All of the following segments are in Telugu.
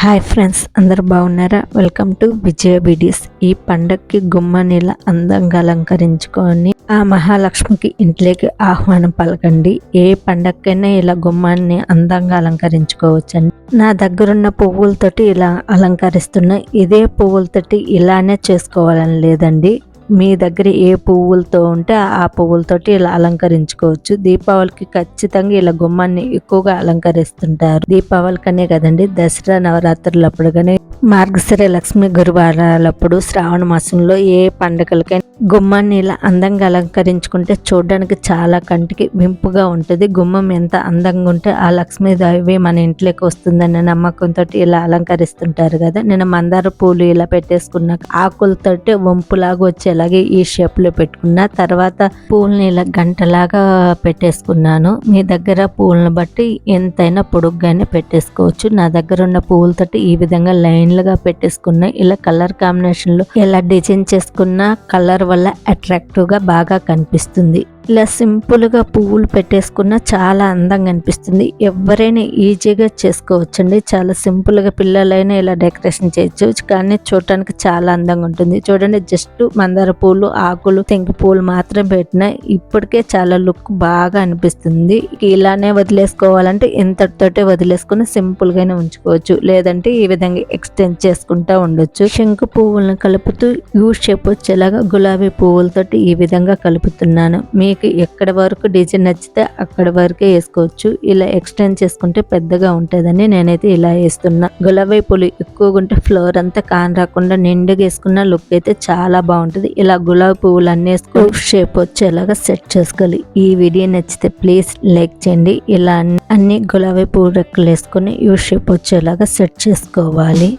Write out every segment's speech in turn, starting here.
హాయ్ ఫ్రెండ్స్ అందరు బాగున్నారా? వెల్కమ్ టు విజయ బీడీస్ ఈ పండక్కి గుమ్మనిలా అందంగా అలంకరించుకొని ఆ మహాలక్ష్మికి ఇంట్లోకి ఆహ్వానం పలకండి. ఏ పండక్కైనా ఇలా గుమ్మాన్ని అందంగా అలంకరించుకోవచ్చండి. నా దగ్గరున్న పువ్వులతోటి ఇలా అలంకరిస్తున్నా ఇదే పువ్వులతోటి ఇలానే చేసుకోవాలని లేదండి. మీ దగ్గర ఏ పువ్వులతో ఉంటే ఆ పువ్వులతోటి ఇలా అలంకరించుకోవచ్చు. దీపావళికి ఖచ్చితంగా ఇలా గుమ్మాన్ని ఎక్కువగా అలంకరిస్తుంటారు. దీపావళికనే కదండి దసరా నవరాత్రులప్పుడు కానీ మార్గశిర లక్ష్మి గురువారాలప్పుడు శ్రావణ మాసంలో ఏ పండుగలకైనా గుమ్మాన్ని ఇలా అందంగా అలంకరించుకుంటే చూడడానికి చాలా కంటికి వింపుగా ఉంటుంది. గుమ్మం ఎంత అందంగా ఉంటే ఆ లక్ష్మీదేవి మన ఇంట్లోకి వస్తుందనే నమ్మకంతో ఇలా అలంకరిస్తుంటారు కదా. నేను మందార పూలు ఇలా పెట్టేసుకున్న ఆకులతోటి వంపులాగా వచ్చేలాగే ఈ షేప్లో పెట్టుకున్న తర్వాత పూలని ఇలా గంటలాగా పెట్టేసుకున్నాను. మీ దగ్గర పూలను బట్టి ఎంతైనా పొడుగ్గానే పెట్టేసుకోవచ్చు. నా దగ్గర ఉన్న పూలతోటి ఈ విధంగా లైన్లుగా పెట్టేసుకున్నా ఇలా కలర్ కాంబినేషన్లో ఎలా డిజైన్ చేసుకున్న కలర్ వల్ల అట్రాక్టివ్గా బాగా కనిపిస్తుంది. ఇలా సింపుల్గా పువ్వులు పెట్టేసుకున్న చాలా అందంగా అనిపిస్తుంది. ఎవరైనా ఈజీగా చేసుకోవచ్చండి. చాలా సింపుల్గా పిల్లలైనా ఇలా డెకరేషన్ చేయొచ్చు. కానీ చూడటానికి చాలా అందంగా ఉంటుంది. చూడండి జస్ట్ మందార పూలు ఆకులు తెంకి పూలు మాత్రం పెట్టిన ఇప్పటికే చాలా లుక్ బాగా అనిపిస్తుంది. ఇలానే వదిలేసుకోవాలంటే ఇంతటితోటే వదిలేసుకుని సింపుల్గానే ఉంచుకోవచ్చు. లేదంటే ఈ విధంగా ఎక్స్టెండ్ చేసుకుంటా ఉండొచ్చు. శంకు పువ్వులను కలుపుతూ యూ షేప్ వచ్చేలాగా గులాబీ పువ్వులతోటి ఈ విధంగా కలుపుతున్నాను. మీ మీకు ఎక్కడ వరకు డిజైన్ నచ్చితే అక్కడ వరకే వేసుకోవచ్చు. ఇలా ఎక్స్టెండ్ చేసుకుంటే పెద్దగా ఉంటుందని నేనైతే ఇలా వేస్తున్నా. గులాబీ పూలు ఎక్కువగా ఉంటే ఫ్లోర్ అంతా కాన్ రాకుండా నిండుగా వేసుకున్న లుక్ అయితే చాలా బాగుంటుంది. ఇలా గులాబీ పువ్వులు అన్ని వేసుకుని షేప్ వచ్చేలాగా సెట్ చేసుకోవాలి. ఈ వీడియో నచ్చితే ప్లీజ్ లైక్ చేయండి. ఇలా అన్ని గులాబీ పువ్వు రెక్కలు వేసుకొని యూ షేప్ వచ్చేలాగా సెట్ చేసుకోవాలి.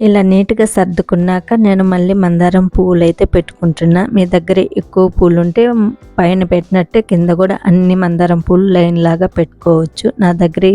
ఇలా నీట్గా సర్దుకున్నాక నేను మళ్ళీ మందారం పువ్వులు అయితే పెట్టుకుంటున్నా. మీ దగ్గర ఎక్కువ పూలు ఉంటే పైన పెట్టినట్టే కింద కూడా అన్ని మందారం పూలు లైన్ లాగా పెట్టుకోవచ్చు. నా దగ్గర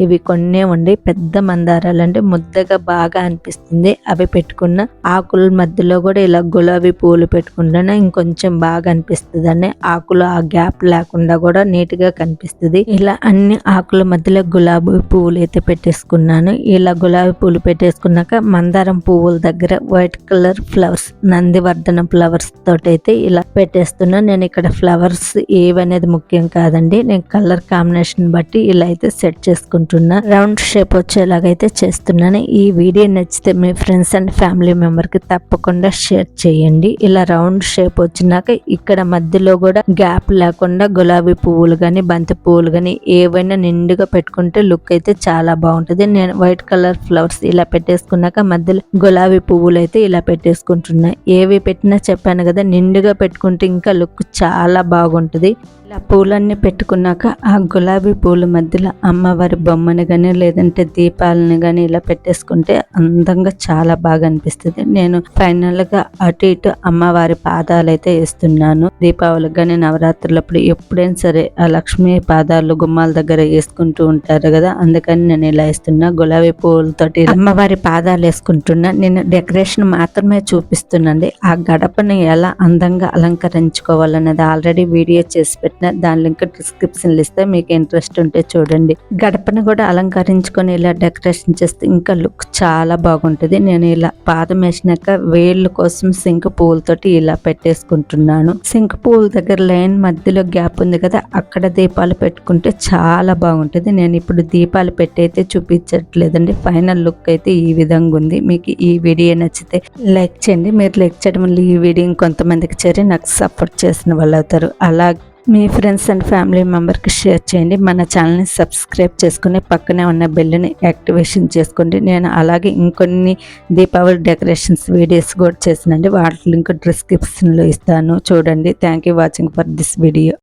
ఇవి కొన్నే ఉండి పెద్ద మందారాలు అంటే ముద్దగా బాగా అనిపిస్తుంది. అవి పెట్టుకున్న ఆకుల మధ్యలో కూడా ఇలా గులాబీ పూలు పెట్టుకుంటేనే ఇంకొంచెం బాగా అనిపిస్తుంది ఆకులు ఆ గ్యాప్ లేకుండా కూడా నీట్గా కనిపిస్తుంది. ఇలా అన్ని ఆకుల మధ్యలో గులాబీ పువ్వులు అయితే పెట్టేసుకున్నాను. ఇలా గులాబీ పూలు పెట్టేసుకున్నాక మందారం పువ్వుల దగ్గర వైట్ కలర్ ఫ్లవర్స్ నందివర్ధనం ఫ్లవర్స్ తోటి అయితే ఇలా పెట్టేస్తున్నా. నేను ఇక్కడ ఫ్లవర్స్ ఏవనేది ముఖ్యం కాదండి. నేను కలర్ కాంబినేషన్ బట్టి ఇలా అయితే సెట్ చేసుకుంటున్నా. రౌండ్ షేప్ వచ్చేలాగైతే చేస్తున్నాను. ఈ వీడియో నచ్చితే మీ ఫ్రెండ్స్ అండ్ ఫ్యామిలీ మెంబర్కి తప్పకుండా షేర్ చేయండి. ఇలా రౌండ్ షేప్ వచ్చినాక ఇక్కడ మధ్యలో కూడా గ్యాప్ లేకుండా గులాబీ పువ్వులు కానీ బంతి పువ్వులు కానీ ఏవైనా నిండుగా పెట్టుకుంటే లుక్ అయితే చాలా బాగుంటుంది. నేను వైట్ కలర్ ఫ్లవర్స్ ఇలా పెట్టేసుకున్నాక మధ్యలో గులాబీ పువ్వులు అయితే ఇలా పెట్టేసుకుంటున్నా. ఏవి పెట్టినా చెప్పాను కదా నిండుగా పెట్టుకుంటే ఇంకా లుక్ చాలా బాగుంటుంది. ఇలా పూలన్నీ పెట్టుకున్నాక ఆ గులాబీ పూల మధ్యలో అమ్మవారి బొమ్మని కానీ లేదంటే దీపాలని కానీ ఇలా పెట్టేసుకుంటే అందంగా చాలా బాగా అనిపిస్తుంది. నేను ఫైనల్గా అటు ఇటు అమ్మవారి పాదాలు అయితే వేస్తున్నాను. దీపావళికి కానీ నవరాత్రులప్పుడు ఎప్పుడైనా సరే ఆ లక్ష్మీ పాదాలు గుమ్మాల దగ్గర వేసుకుంటూ ఉంటారు కదా అందుకని నేను ఇలా వేస్తున్నా. గులాబీ పూలతోటి అమ్మవారి పాదాలు వేసుకుంటున్నా. నేను డెకరేషన్ మాత్రమే చూపిస్తున్నాండి ఆ గడపని ఎలా అందంగా అలంకరించుకోవాలన్నది ఆల్రెడీ వీడియో చేసి పెట్టిన. దాని లింక్ డిస్క్రిప్షన్ ఇస్తే మీకు ఇంట్రెస్ట్ ఉంటే చూడండి. గడపను కూడా అలంకరించుకొని ఇలా డెకరేషన్ చేస్తే ఇంకా లుక్ చాలా బాగుంటుంది. నేను ఇలా పాదం వేసినాక వేళ్ళ కోసం సింక్ పువ్వులతోటి ఇలా పెట్టేసుకుంటున్నాను. సింక్ పువ్వుల దగ్గర లైన్ మధ్యలో గ్యాప్ ఉంది కదా అక్కడ దీపాలు పెట్టుకుంటే చాలా బాగుంటుంది. నేను ఇప్పుడు దీపాలు పెట్టయితే చూపించట్లేదండి. ఫైనల్ లుక్ అయితే ఈ విధంగా ఉంది. మీకు ఈ వీడియో నచ్చితే లైక్ చేయండి. మీరు లైక్ చేయడం వల్ల ఈ వీడియో ఇంకొంతమందికి చేరి నాకు సపోర్ట్ చేసిన వాళ్ళు అవుతారు. అలాగే మీ ఫ్రెండ్స్ అండ్ ఫ్యామిలీ మెంబర్కి షేర్ చేయండి. మన ఛానల్ని సబ్స్క్రైబ్ చేసుకుని పక్కనే ఉన్న బెల్ని యాక్టివేషన్ చేసుకోండి. నేను అలాగే ఇంకొన్ని దీపావళి డెకరేషన్స్ వీడియోస్ కూడా చేసినండి. వాటి లింక్ డిస్క్రిప్షన్లో ఇస్తాను. చూడండి. Thank you watching for this video